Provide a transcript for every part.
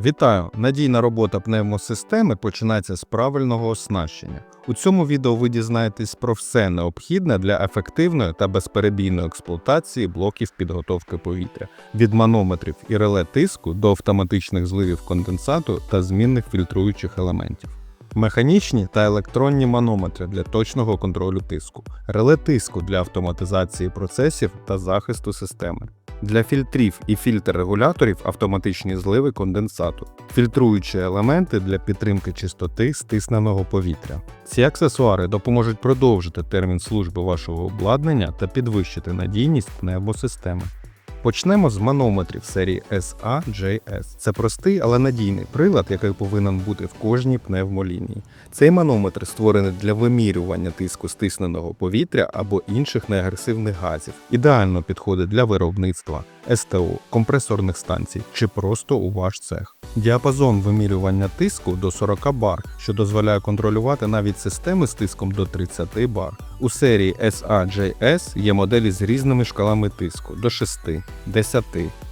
Вітаю! Надійна робота пневмосистеми починається з правильного оснащення. У цьому відео ви дізнаєтесь про все необхідне для ефективної та безперебійної експлуатації блоків підготовки повітря від манометрів і реле тиску до автоматичних зливів конденсату та змінних фільтруючих елементів. Механічні та електронні манометри для точного контролю тиску, реле тиску для автоматизації процесів та захисту системи. Для фільтрів і фільтр-регуляторів автоматичні зливи конденсату, фільтруючі елементи для підтримки чистоти стисненого повітря. Ці аксесуари допоможуть продовжити термін служби вашого обладнання та підвищити надійність пневмосистеми. Почнемо з манометрів серії SA-JS. Це простий, але надійний прилад, який повинен бути в кожній пневмолінії. Цей манометр створений для вимірювання тиску стисненого повітря або інших неагресивних газів. Ідеально підходить для виробництва СТО, компресорних станцій чи просто у ваш цех. Діапазон вимірювання тиску до 40 бар, що дозволяє контролювати навіть системи з тиском до 30 бар. У серії SA-JS є моделі з різними шкалами тиску до 6, 10,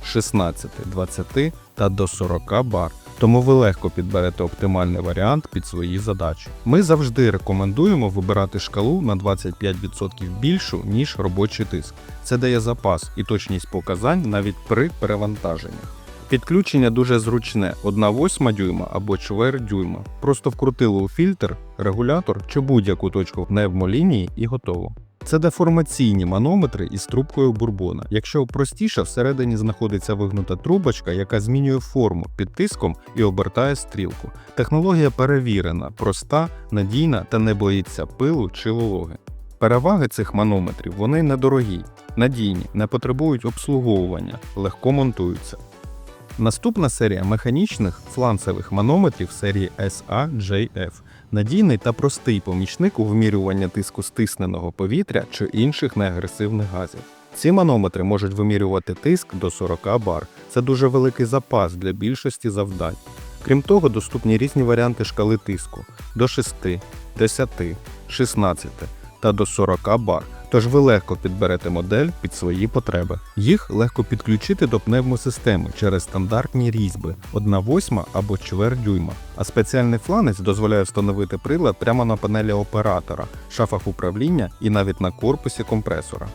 16, 20 та до 40 бар. Тому ви легко підберете оптимальний варіант під свої задачі. Ми завжди рекомендуємо вибирати шкалу на 25% більшу, ніж робочий тиск. Це дає запас і точність показань навіть при перевантаженнях. Підключення дуже зручне: 1 восьма дюйма або чверть дюйма. Просто вкрутили у фільтр, регулятор чи будь-яку точку пневмолінії і готово. Це деформаційні манометри із трубкою бурбона. Якщо простіше, всередині знаходиться вигнута трубочка, яка змінює форму під тиском і обертає стрілку. Технологія перевірена, проста, надійна та не боїться пилу чи вологи. Переваги цих манометрів вони недорогі, надійні, не потребують обслуговування, легко монтуються. Наступна серія механічних фланцевих манометрів серії SA-JF. Надійний та простий помічник у вимірюванні тиску стисненого повітря чи інших неагресивних газів. Ці манометри можуть вимірювати тиск до 40 бар. Це дуже великий запас для більшості завдань. Крім того, доступні різні варіанти шкали тиску до 6, 10, 16 та до 40 бар. Тож ви легко підберете модель під свої потреби. Їх легко підключити до пневмосистеми через стандартні різьби 1 восьма або чверть дюйма. А спеціальний фланець дозволяє встановити прилад прямо на панелі оператора, шафах управління і навіть на корпусі компресора.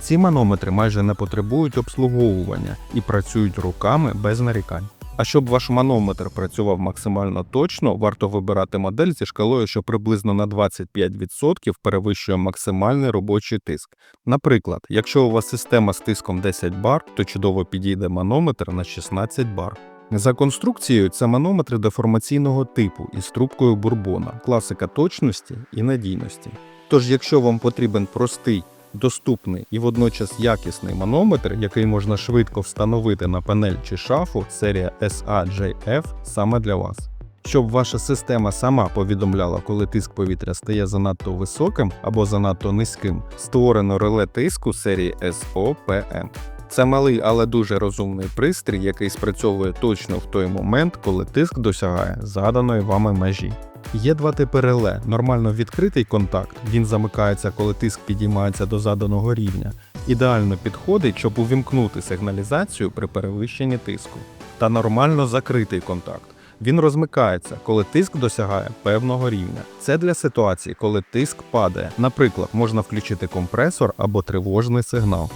Ці манометри майже не потребують обслуговування і працюють руками без нарікань. А щоб ваш манометр працював максимально точно, варто вибирати модель зі шкалою, що приблизно на 25% перевищує максимальний робочий тиск. Наприклад, якщо у вас система з тиском 10 бар, то чудово підійде манометр на 16 бар. За конструкцією це манометри деформаційного типу із трубкою бурбона, класика точності і надійності. Тож, якщо вам потрібен простий доступний і водночас якісний манометр, який можна швидко встановити на панель чи шафу, серія SA-JF саме для вас. Щоб ваша система сама повідомляла, коли тиск повітря стає занадто високим або занадто низьким, створено реле тиску серії SOPM. Це малий, але дуже розумний пристрій, який спрацьовує точно в той момент, коли тиск досягає заданої вами межі. Є два типи реле: нормально відкритий контакт, він замикається, коли тиск підіймається до заданого рівня. Ідеально підходить, щоб увімкнути сигналізацію при перевищенні тиску. Та нормально закритий контакт. Він розмикається, коли тиск досягає певного рівня. Це для ситуації, коли тиск падає. Наприклад, можна включити компресор або тривожний сигнал.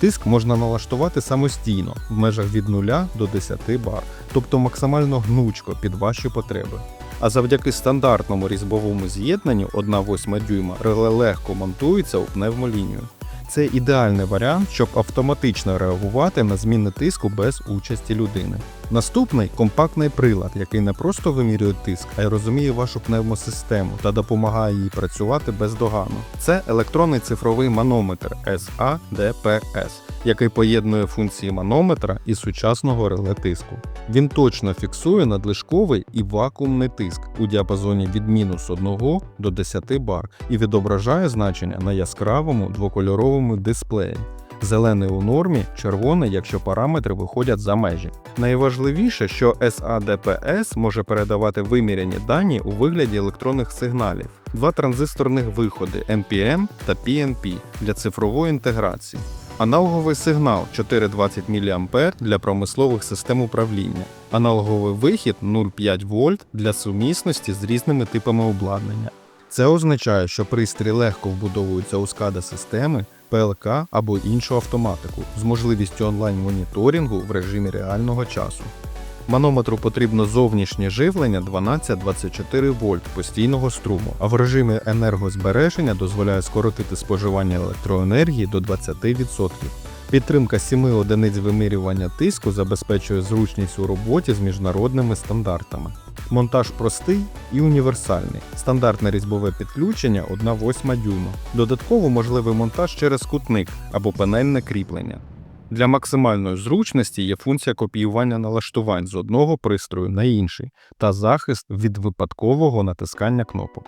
Тиск можна налаштувати самостійно в межах від 0 до 10 бар, тобто максимально гнучко під ваші потреби. А завдяки стандартному різьбовому з'єднанню 1,8 дюйма реле легко монтується у пневмолінію. Це ідеальний варіант, щоб автоматично реагувати на зміни тиску без участі людини. Наступний компактний прилад, який не просто вимірює тиск, а й розуміє вашу пневмосистему та допомагає їй працювати бездоганно. Це електронний цифровий манометр SADPS, який поєднує функції манометра і сучасного реле тиску. Він точно фіксує надлишковий і вакуумний тиск у діапазоні від мінус 1 до 10 бар і відображає значення на яскравому двокольоровому дисплеї. Зелений у нормі, червоний, якщо параметри виходять за межі. Найважливіше, що SADPS може передавати виміряні дані у вигляді електронних сигналів, два транзисторних виходи NPM та PNP для цифрової інтеграції. Аналоговий сигнал 420 мА для промислових систем управління. Аналоговий вихід 0,5 вольт для сумісності з різними типами обладнання. Це означає, що пристрій легко вбудовується у SCADA системи, ПЛК або іншу автоматику з можливістю онлайн-моніторингу в режимі реального часу. Манометру потрібно зовнішнє живлення 12-24 вольт постійного струму, а в режимі енергозбереження дозволяє скоротити споживання електроенергії до 20%. Підтримка 7 одиниць вимірювання тиску забезпечує зручність у роботі з міжнародними стандартами. Монтаж простий і універсальний. Стандартне різьбове підключення 1,8 дюйма. Додатково можливий монтаж через кутник або панельне кріплення. Для максимальної зручності є функція копіювання налаштувань з одного пристрою на інший та захист від випадкового натискання кнопок.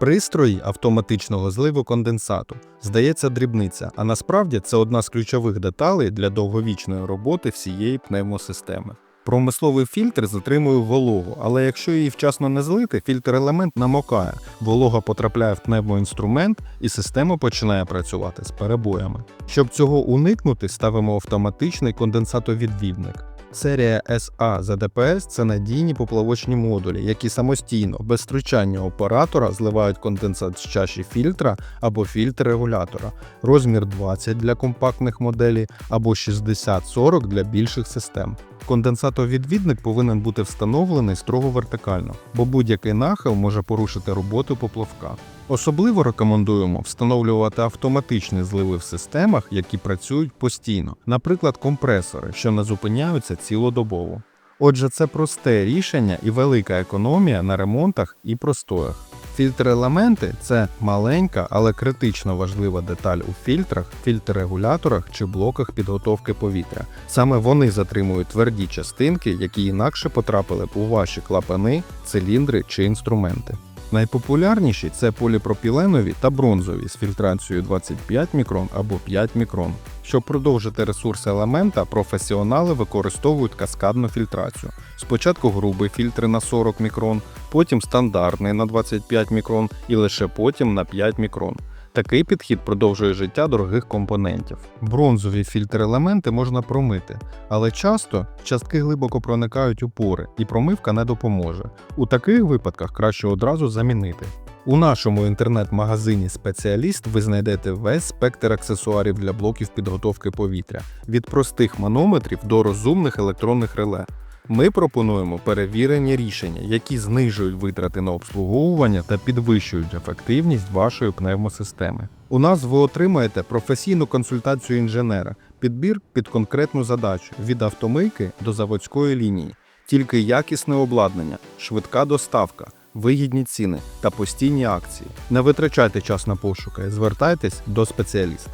Пристрої автоматичного зливу конденсату здається дрібниця, а насправді це одна з ключових деталей для довговічної роботи всієї пневмосистеми. Промисловий фільтр затримує вологу, але якщо її вчасно не злити, фільтр-елемент намокає, волога потрапляє в пневмоінструмент і система починає працювати з перебоями. Щоб цього уникнути, ставимо автоматичний конденсатовідвідник. Серія SA ZDPS – це надійні поплавочні модулі, які самостійно, без втручання оператора, зливають конденсат з чаші фільтра або фільтр регулятора, розмір 20 для компактних моделей або 60-40 для більших систем. Конденсатовідвідник повинен бути встановлений строго вертикально, бо будь-який нахил може порушити роботу поплавка. Особливо рекомендуємо встановлювати автоматичні зливи в системах, які працюють постійно, наприклад, компресори, що не зупиняються цілодобово. Отже, це просте рішення і велика економія на ремонтах і простоях. Фільтр-елементи це маленька, але критично важлива деталь у фільтрах, фільтр-регуляторах чи блоках підготовки повітря. Саме вони затримують тверді частинки, які інакше потрапили б у ваші клапани, циліндри чи інструменти. Найпопулярніші це поліпропіленові та бронзові з фільтрацією 25 мікрон або 5 мікрон. Щоб продовжити ресурс елемента, професіонали використовують каскадну фільтрацію. Спочатку грубий фільтр на 40 мікрон, потім стандартний на 25 мікрон і лише потім на 5 мікрон. Такий підхід продовжує життя дорогих компонентів. Бронзові фільтр-елементи можна промити, але часто частки глибоко проникають у пори, і промивка не допоможе. У таких випадках краще одразу замінити. У нашому інтернет-магазині Спеціаліст ви знайдете весь спектр аксесуарів для блоків підготовки повітря від простих манометрів до розумних електронних реле. Ми пропонуємо перевірені рішення, які знижують витрати на обслуговування та підвищують ефективність вашої пневмосистеми. У нас ви отримаєте професійну консультацію інженера, підбір під конкретну задачу від автомийки до заводської лінії, тільки якісне обладнання, швидка доставка. Вигідні ціни та постійні акції. Не витрачайте час на пошуки, звертайтесь до спеціаліста.